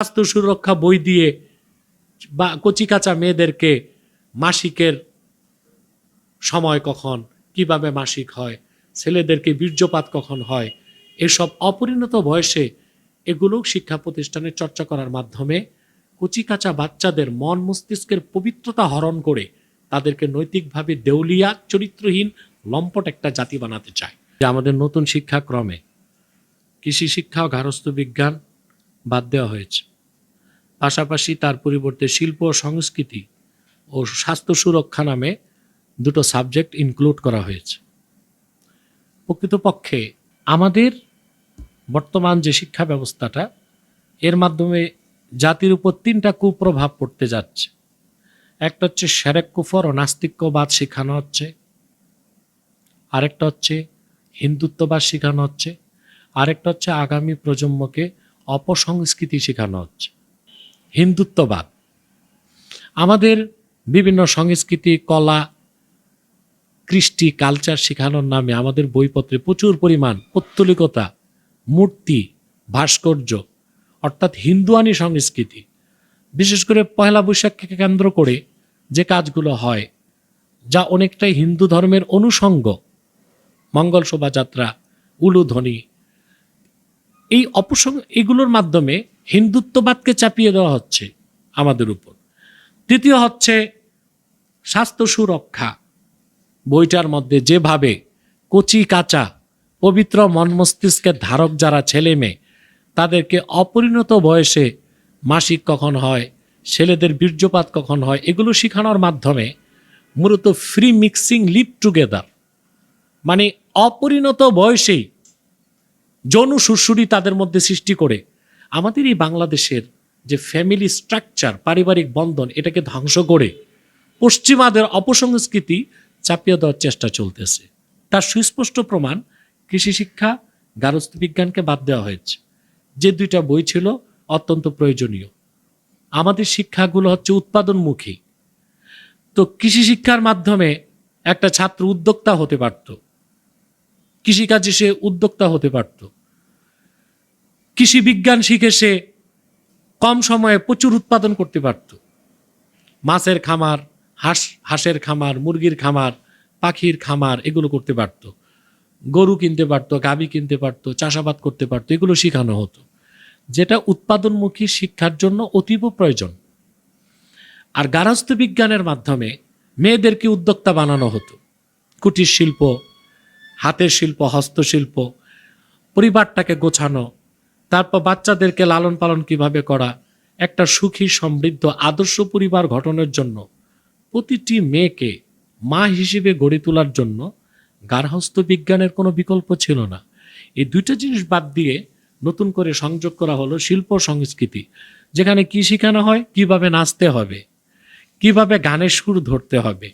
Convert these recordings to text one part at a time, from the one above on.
স্বাস্থ্য সুরক্ষা বই দিয়ে বা কচিকাচা মেয়েদেরকে মাসিকের সময় কখন, কীভাবে মাসিক হয়, ছেলেদেরকে বীর্যপাত কখন হয়, এসব অপরিণত বয়সে এগুলো শিক্ষা প্রতিষ্ঠানে চর্চা করার মাধ্যমে কচিকাচা বাচ্চাদের মন মস্তিষ্কের পবিত্রতা হরণ করে তাদেরকে নৈতিকভাবে দেউলিয়া, চরিত্রহীন, লম্পট একটা জাতি বানাতে চায়। যে আমাদের নতুন শিক্ষাক্রমে কৃষি শিক্ষা ও গার্হস্থ্য বিজ্ঞান বাদ দেওয়া হয়েছে। পাশাপাশি তার পরিবর্তে শিল্প, সংস্কৃতি ও স্বাস্থ্য সুরক্ষা নামে দুটো সাবজেক্ট ইনক্লুড করা হয়েছে। প্রকৃতপক্ষে আমাদের বর্তমান যে শিক্ষা ব্যবস্থাটা, এর মাধ্যমে জাতির উপর তিনটা কুপ্রভাব পড়তে যাচ্ছে। একটা হচ্ছে সেরেক কুফর ও নাস্তিক্যবাদ শেখানো হচ্ছে। আরেকটা হচ্ছে হিন্দুত্ববাদ শেখানো হচ্ছে। আরেকটা হচ্ছে আগামী প্রজন্মকে অপসংস্কৃতি শেখানো হচ্ছে। হিন্দুত্ববাদ। আমাদের বিভিন্ন সংস্কৃতি, কলা, কৃষ্টি, কালচার শেখানোর নামে আমাদের বইপত্রে প্রচুর পরিমাণ পৌত্তলিকতা, মূর্তি, ভাস্কর্য, অর্থাৎ হিন্দুয়ানি সংস্কৃতি। বিশেষ করে পহেলা বৈশাখকে কেন্দ্র করে যে কাজগুলো হয়, যা অনেকটাই হিন্দু ধর্মের অনুষঙ্গ। মঙ্গল শোভাযাত্রা, উলুধ্বনি, এই অপসং, এগুলোর মাধ্যমে হিন্দুত্ববাদকে চাপিয়ে দেওয়া হচ্ছে আমাদের উপর। তৃতীয় হচ্ছে স্বাস্থ্য সুরক্ষা। বইটার মধ্যে যেভাবে কচি কাঁচা পবিত্র মন মস্তিষ্কের ধারক যারা ছেলে মেয়ে, তাদেরকে অপরিণত বয়সে মাসিক কখন হয়, ছেলেদের বীর্যপাত কখন হয়, এগুলো শেখানোর মাধ্যমে মূলত ফ্রি মিক্সিং লিভ টুগেদার মানে অপরিণত বয়সেই যৌন সুরসুরি তাদের মধ্যে সৃষ্টি করে আমাদের এই বাংলাদেশের যে ফ্যামিলি স্ট্রাকচার পারিবারিক বন্ধন, এটাকে ধ্বংস করে পশ্চিমাদের অপসংস্কৃতি চাপিয়ে দেওয়ার চেষ্টা চলতেছে। তার সুস্পষ্ট প্রমাণ কৃষি শিক্ষা গার্হস্থ্য বিজ্ঞানকে বাদ দেওয়া হয়েছে। যে দুইটা বই ছিল অত্যন্ত প্রয়োজনীয়। আমাদের শিক্ষাগুলো হচ্ছে উৎপাদনমুখী। তো কৃষি শিক্ষার মাধ্যমে একটা ছাত্র উদ্যোক্তা হতে পারত। কৃষিকাজে সে উদ্যোক্তা হতে পারত। কৃষি বিজ্ঞান শিখে সে কম সময়ে প্রচুর উৎপাদন করতে পারত। মাছের খামার, হাঁস, হাঁসের খামার, মুরগির খামার, পাখির খামার এগুলো করতে পারত। গরু কিনতে পারতো, গাবি কিনতে পারতো, চাষাবাদ করতে পারতো, এগুলো শেখানো হতো। যেটা উৎপাদনমুখী শিক্ষার জন্য অতীব প্রয়োজন। আর গার্হস্থ্য বিজ্ঞানের মাধ্যমে মেয়েদেরকে উদ্যোক্তা বানানো হতো। কুটির শিল্প, হাতের শিল্প, হস্তশিল্প, পরিবারটাকে গোছানো তারপর বাচ্চাদেরকে লালন পালন কীভাবে করা? একটা সুখী, সমৃদ্ধ, আদর্শ পরিবার গঠনের জন্য প্রতিটি মেয়েকে মা হিসেবে গড়ে তোলার জন্য গার্হস্থ্য বিজ্ঞানের কোনো বিকল্প ছিল না। এই দুইটা জিনিস বাদ দিয়ে নতুন করে সংযোগ করা হলো শিল্প সংস্কৃতি, যেখানে কি শেখানো হয়, কীভাবে নাচতে হবে, কীভাবে গানের সুর ধরতে হবে,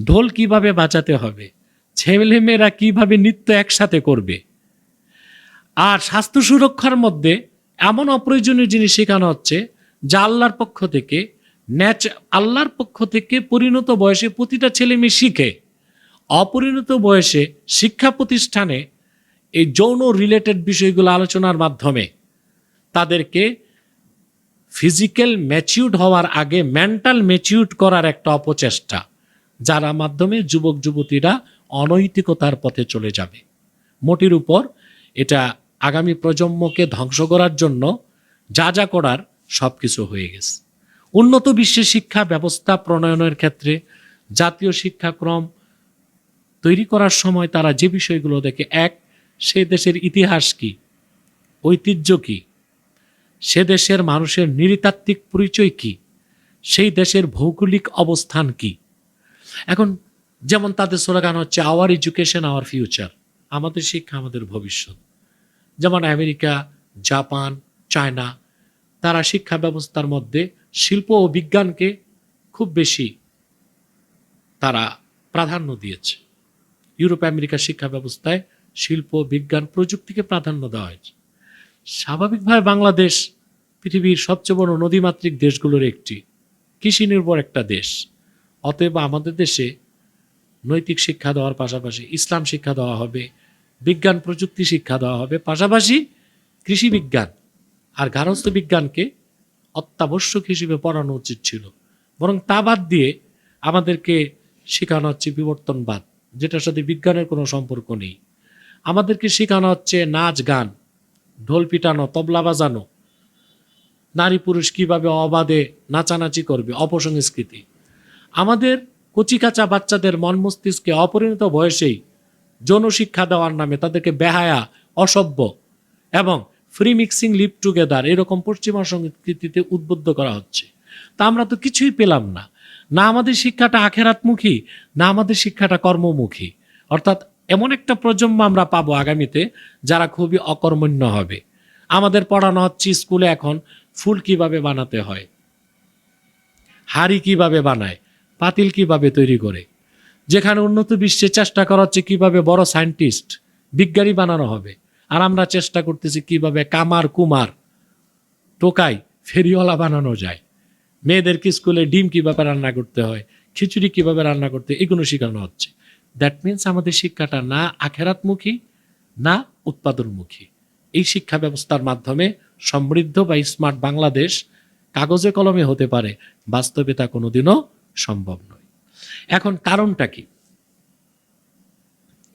ঢোল কীভাবে বাঁচাতে হবে, ছেলেমেয়েরা কীভাবে নৃত্য একসাথে করবে আর স্বাস্থ্য সুরক্ষার মধ্যে এমন অপ্রয়োজনীয় জিনিস শেখানো হচ্ছে যা আল্লাহর পক্ষ থেকে, ন্যাচ, আল্লাহর পক্ষ থেকে পরিণত বয়সে প্রতিটা ছেলে মেয়ে শিখে। অপরিণত বয়সে শিক্ষা প্রতিষ্ঠানে এই যৌন রিলেটেড বিষয়গুলো আলোচনার মাধ্যমে তাদেরকে ফিজিক্যাল ম্যাচিউড হওয়ার আগে মেন্টাল ম্যাচিউড করার একটা অপচেষ্টা, যার মাধ্যমে যুবক যুবতীরা অনৈতিকতার পথে চলে যাবে। মোটির উপর এটা আগামী প্রজন্মকে ধ্বংস করার জন্য যা যা করার সব কিছু হয়ে গেছে। উন্নত বিশ্বের শিক্ষা ব্যবস্থা প্রণয়নের ক্ষেত্রে জাতীয় শিক্ষাক্রম তৈরি করার সময় তারা যে বিষয়গুলো দেখে, এক, সে দেশের ইতিহাস কি, ঐতিহ্য কি, সে দেশের মানুষের নৃতাত্ত্বিক পরিচয় কি, সেই দেশের ভৌগোলিক অবস্থান কি। এখন যেমন তাদের স্লোগান হচ্ছে আওয়ার এডুকেশন আওয়ার ফিউচার আমাদের শিক্ষা, আমাদের ভবিষ্যৎ। যেমন আমেরিকা, জাপান, চায়না, তারা শিক্ষা ব্যবস্থার মধ্যে শিল্প ও বিজ্ঞানকে খুব বেশি তারা প্রাধান্য দিয়েছে। ইউরোপ আমেরিকার শিক্ষা ব্যবস্থায় শিল্প, বিজ্ঞান প্রযুক্তিকে প্রাধান্য দেওয়া হয়েছে। স্বাভাবিকভাবে বাংলাদেশ পৃথিবীর সবচেয়ে বড় নদীমাতৃক দেশগুলোর একটি কৃষি নির্ভর একটা দেশ। অতএব আমাদের দেশে নৈতিক শিক্ষা দেওয়ার পাশাপাশি ইসলাম শিক্ষা দেওয়া হবে বিজ্ঞান প্রযুক্তি শিক্ষা দেওয়া হবে। পাশাপাশি কৃষি বিজ্ঞান আর গার্হস্থ্য বিজ্ঞানকে অত্যাবশ্যক হিসেবে পড়ানো উচিত ছিল। বরং তা বাদ দিয়ে আমাদেরকে শেখানো হচ্ছে বিবর্তনবাদ, যেটার সাথে বিজ্ঞানের কোনো সম্পর্ক নেই। আমাদেরকে শেখানো হচ্ছে নাচ গান, ঢোল পিটানো, তবলা বাজানো, নারী পুরুষ কীভাবে অবাধে নাচানাচি করবে, অপসংস্কৃতি। আমাদের কচিকাচা বাচ্চাদের মন মস্তিষ্কে অপরিণত বয়সেই যৌন শিক্ষা দেওয়ার নামে তাদেরকে বেহায়া, অসভ্য এবং ফ্রি মিক্সিং লিভ টুগেদার এরকম পশ্চিমা সংস্কৃতিতে উদ্বুদ্ধ করা হচ্ছে। তা আমরা তো কিছুই পেলাম না। না আমাদের শিক্ষাটা আখেরাতমুখী, না আমাদের শিক্ষাটা কর্মমুখী। অর্থাৎ এমন একটা প্রজন্ম আমরা পাবো আগামীতে যারা খুবই অকর্মণ্য হবে। আমাদের পড়ানো হচ্ছে স্কুলে এখন ফুল কীভাবে বানাতে হয়, হাড়ি কীভাবে বানায়, পাতিল কীভাবে তৈরি করে। যেখানে উন্নত বিশ্বে চেষ্টা করা হচ্ছে কীভাবে বড় সায়েন্টিস্ট বিজ্ঞানী বানানো হবে। আর আমরা চেষ্টা করতেছি কীভাবে কামার, কুমার, টোকাই, ফেরিওয়ালা বানানো যায়। মেয়েদেরকে স্কুলে ডিম কীভাবে রান্না করতে হয়, খিচুড়ি কীভাবে রান্না করতে এগুলো শেখানো হচ্ছে। দ্যাট মিন্স আমাদের শিক্ষাটা না আখেরাতমুখী, না উৎপাদনমুখী। এই শিক্ষা ব্যবস্থার মাধ্যমে সমৃদ্ধ বা স্মার্ট বাংলাদেশ কাগজে কলমে হতে পারে, বাস্তবে তা কোনোদিনও সম্ভব নয়। এখন কারণটা কি?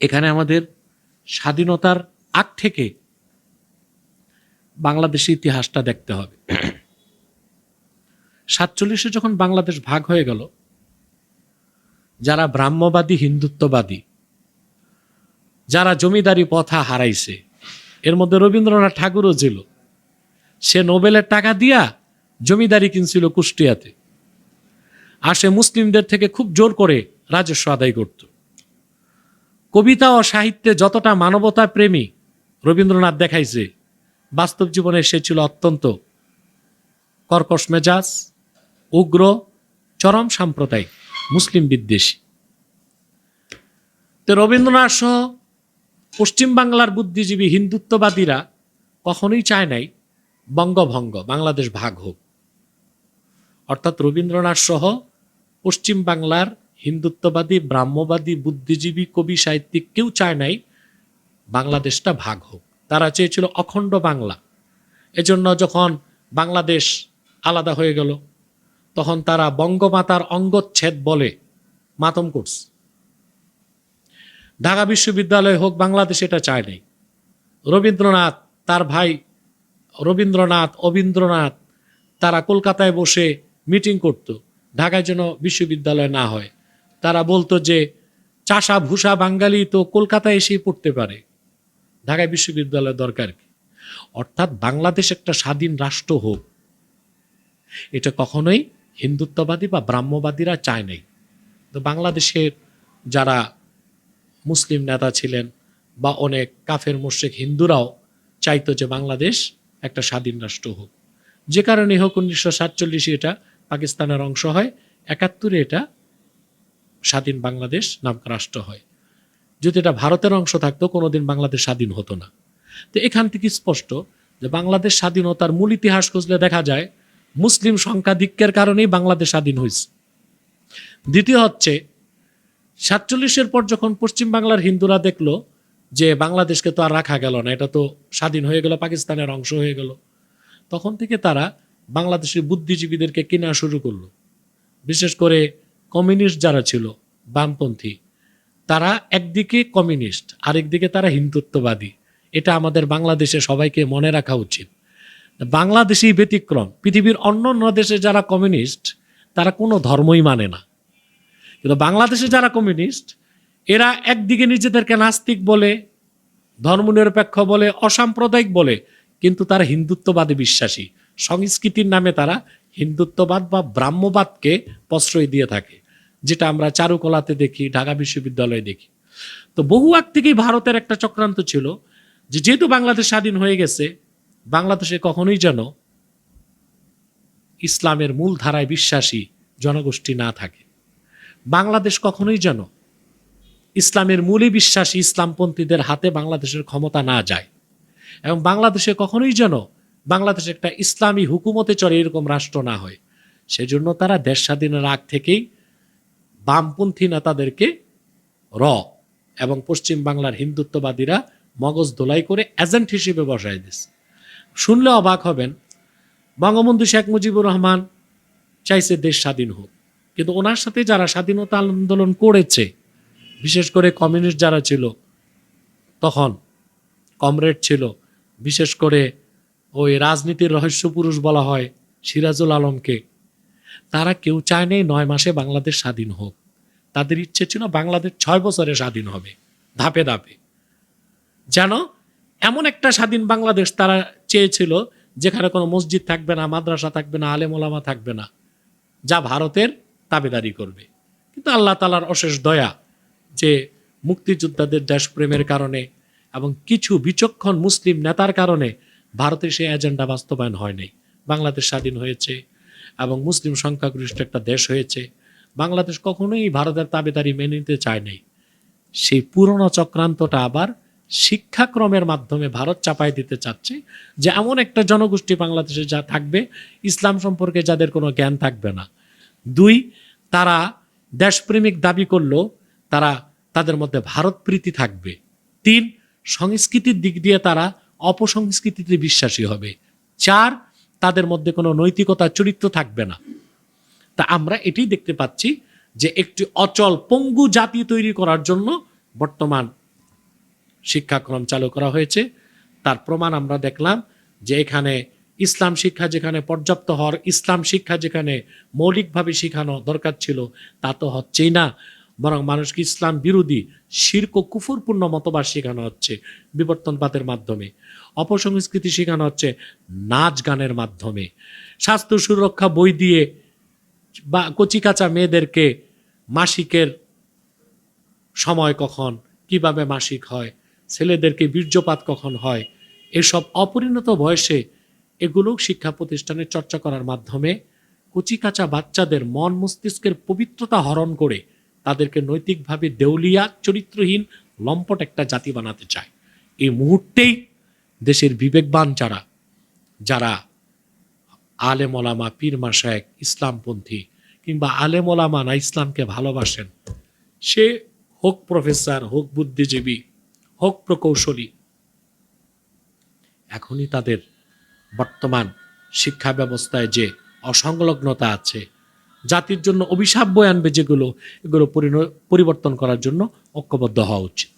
এখানে আমাদের স্বাধীনতার আগ থেকে বাংলাদেশের ইতিহাসটা দেখতে হবে। সাতচল্লিশে যখন বাংলাদেশ ভাগ হয়ে গেল, যারা ব্রাহ্মবাদী, হিন্দুত্ববাদী, যারা জমিদারি পথা হারাইছে, এর মধ্যে রবীন্দ্রনাথ ঠাকুরও ছিল। সে নোবেলের টাকা দিয়া জমিদারি কিনছিল কুষ্টিয়াতে। আর সে মুসলিমদের থেকে খুব জোর করে রাজস্ব আদায় করত। কবিতা ও সাহিত্যে যতটা মানবতা প্রেমী রবীন্দ্রনাথ দেখাইছে, বাস্তব জীবনে সে ছিল অত্যন্ত কর্কশ মেজাজ, উগ্র, চরম সাম্প্রদায়িক, মুসলিম বিদ্বেষী। তো রবীন্দ্রনাথ সহ পশ্চিমবাংলার বুদ্ধিজীবী হিন্দুত্ববাদীরা কখনোই চায় নাই বঙ্গভঙ্গ, বাংলাদেশ ভাগ হোক। অর্থাৎ রবীন্দ্রনাথ সহ পশ্চিম বাংলার হিন্দুত্ববাদী, ব্রাহ্মবাদী, বুদ্ধিজীবী, কবি, সাহিত্যিক কেউ চায় নাই বাংলাদেশটা ভাগ হোক। তারা চেয়েছিল অখণ্ড বাংলা। এজন্য যখন বাংলাদেশ আলাদা হয়ে গেল, তখন তারা বঙ্গমাতার অঙ্গচ্ছেদ বলে মাতম করছে। ঢাকা বিশ্ববিদ্যালয় হোক, বাংলাদেশ এটা চায় নাই। রবীন্দ্রনাথ, তার ভাই রবীন্দ্রনাথ, অবীন্দ্রনাথ, তারা কলকাতায় বসে মিটিং করত। ঢাকায় যেন বিশ্ববিদ্যালয় না হয়। তারা বলতো যে, চাষা ভূষা বাঙালি তো কলকাতায় এসেই পড়তে পারে। ঢাকায় বিশ্ববিদ্যালয় দরকার কি? অর্থাৎ বাংলাদেশ একটা স্বাধীন রাষ্ট্র হোক। এটা কখনোই হিন্দুত্ববাদী বা ব্রাহ্মবাদীরা চায় নাই। তো বাংলাদেশের যারা মুসলিম নেতা ছিলেন বা অনেক কাফের মোশেক হিন্দুরাও চাইতো যে বাংলাদেশ একটা স্বাধীন রাষ্ট্র হোক। যে কারণে হোক উনিশশো সাতচল্লিশে এটা পাকিস্তানের অংশ হয়, একাত্তরে এটা স্বাধীন বাংলাদেশ নাম রাষ্ট্র হয়। যদি এটা ভারতের অংশ থাকতো, কোনোদিন বাংলাদেশ স্বাধীন হতো না। তো এখান থেকে স্পষ্ট যে বাংলাদেশ স্বাধীনতার মূল ইতিহাস খুঁজলে দেখা যায়, মুসলিম সংখ্যাধিক্যের কারণেই বাংলাদেশ স্বাধীন হয়েছে দ্বিতীয় হচ্ছে, সাতচল্লিশের পর যখন পশ্চিম বাংলার হিন্দুরা দেখল যে বাংলাদেশকে তো আর রাখা গেল না, এটা তো স্বাধীন হয়ে গেল, পাকিস্তানের অংশ হয়ে গেল, তখন থেকে তারা বাংলাদেশের বুদ্ধিজীবীদেরকে কেনা শুরু করল। বিশেষ করে কমিউনিস্ট যারা ছিল, বামপন্থী, তারা একদিকে কমিউনিস্ট, আরেকদিকে তারা হিন্দুত্ববাদী। এটা আমাদের বাংলাদেশে সবাইকে মনে রাখা উচিত। বাংলাদেশই ব্যতিক্রম। পৃথিবীর অন্য অন্য দেশে যারা কমিউনিস্ট, তারা কোনো ধর্মই মানে না। কিন্তু বাংলাদেশে যারা কমিউনিস্ট, এরা একদিকে নিজেদেরকে নাস্তিক বলে, ধর্মনিরপেক্ষ বলে, অসাম্প্রদায়িক বলে, কিন্তু তারা হিন্দুত্ববাদে বিশ্বাসী। সংস্কৃতির নামে তারা হিন্দুত্ববাদ বা ব্রাহ্মবাদকে প্রশ্রয় দিয়ে থাকে, যেটা আমরা চারুকলাতে দেখি, ঢাকা বিশ্ববিদ্যালয়ে দেখি। তো বহু আগ থেকেই ভারতের একটা চক্রান্ত ছিল যে যেহেতু বাংলাদেশ স্বাধীন হয়ে গেছে, বাংলাদেশে কখনোই যেন ইসলামের মূল ধারায় বিশ্বাসী জনগোষ্ঠী না থাকে। বাংলাদেশ কখনোই যেন ইসলামের মূলে বিশ্বাসী ইসলামপন্থীদের হাতে বাংলাদেশের ক্ষমতা না যায়। এবং বাংলাদেশে কখনোই যেন বাংলাদেশ একটা ইসলামী হুকুমতে চলে এরকম রাষ্ট্র না হয়। সেজন্য তারা দেশ স্বাধীনের আগ থেকেই বামপন্থী নেতাদেরকে র এবং পশ্চিম বাংলার হিন্দুত্ববাদীরা মগজ দোলাই করে এজেন্ট হিসেবে বসায় দিচ্ছে শুনলে অবাক হবেন, বঙ্গবন্ধু শেখ মুজিবুর রহমান চাইছে দেশ স্বাধীন হোক। কিন্তু ওনার সাথে যারা স্বাধীনতা আন্দোলন করেছে, বিশেষ করে কমিউনিস্ট যারা ছিল, তখন কমরেড ছিল, বিশেষ করে ওই রাজনীতির রহস্য পুরুষ বলা হয় সিরাজুল আলমকে। তারা কেউ চায় নেই নয় মাসে বাংলাদেশ স্বাধীন হোক। তাদের ইচ্ছে ছিল বাংলাদেশ ছয় বছরে স্বাধীন হবে, ধাপে ধাপে। যেন এমন একটা স্বাধীন বাংলাদেশ তারা চেয়েছিল যেখানে কোনো মসজিদ থাকবে না, মাদ্রাসা থাকবে না, আলেমোলামা থাকবে না, যা ভারতের তাবেদারি করবে। কিন্তু আল্লাহ তালার অশেষ দয়া যে মুক্তিযোদ্ধাদের দেশপ্রেমের কারণে এবং কিছু বিচক্ষণ মুসলিম নেতার কারণে ভারতের সেই এজেন্ডা বাস্তবায়ন হয়নি বাংলাদেশ স্বাধীন হয়েছে এবং মুসলিম সংখ্যাগরিষ্ঠ একটা দেশ হয়েছে। বাংলাদেশ কখনোই ভারতের তাবেদারি মেনে নিতে চায় নাই। সেই পুরনো চক্রান্তটা আবার শিক্ষাক্রমের মাধ্যমে ভারত চাপাই দিতে চাচ্ছে যে এমন একটা জনগোষ্ঠী বাংলাদেশে যা থাকবে, ইসলাম সম্পর্কে যাদের কোনো জ্ঞান থাকবে না। দুই, তারা দেশপ্রেমিক দাবি করলেও তারা তাদের মধ্যে ভারত প্রীতি থাকবে। তিন, সংস্কৃতির দিক দিয়ে তারা অপসংস্কৃতিতে বিশ্বাসী হবে। চার, তাদের মধ্যে কোনো নৈতিকতা, চরিত্র থাকবে না। তা আমরা এটাই দেখতে পাচ্ছি যে একটি অচল পঙ্গু জাতি তৈরি করার জন্য বর্তমান শিক্ষাক্রম চালু করা হয়েছে। তার প্রমাণ আমরা দেখলাম যে এখানে ইসলাম শিক্ষা যেখানে পর্যাপ্ত হওয়ার, ইসলাম শিক্ষা যেখানে মৌলিকভাবে শেখানো দরকার ছিল, তা তো হচ্ছেই না। বরং মানুষকে ইসলাম বিরোধী, শির্ক কুফুরপূর্ণ মতবাদ শেখানো হচ্ছে বিবর্তনবাদের মাধ্যমে। অপসংস্কৃতি শেখানো হচ্ছে নাচ গানের মাধ্যমে। স্বাস্থ্য সুরক্ষা বই দিয়ে বা কচিকাচা মেয়েদেরকে মাসিকের সময় কখন, কীভাবে মাসিক হয়, ছেলেদেরকে বীর্যপাত কখন হয়, এসব অপরিণত বয়সে এগুলো শিক্ষা প্রতিষ্ঠানে চর্চা করার মাধ্যমে কচিকাচা বাচ্চাদের মন মস্তিষ্কের পবিত্রতা হরণ করে তাদেরকে নৈতিকভাবে দেউলিয়া, চরিত্রহীন, লম্পট একটা জাতি বানাতে চায়। এই মুহূর্তেই দেশের বিবেকবান যারা যারা আলেম ওলামা, পীর মাসায়েক ইসলামপন্থী কিংবা আলেম ওলামা না ইসলামকে ভালোবাসেন, সে হোক প্রফেসর, হোক বুদ্ধিজীবী, হোক প্রকৌশলী, এখনই তাদের বর্তমান শিক্ষা ব্যবস্থায় যে অসংলগ্নতা আছে জাতির জন্য অভিশাপ বয়ে আনবে যেগুলো এগুলো পরিবর্তন করার জন্য ঐক্যবদ্ধ হওয়া উচিত।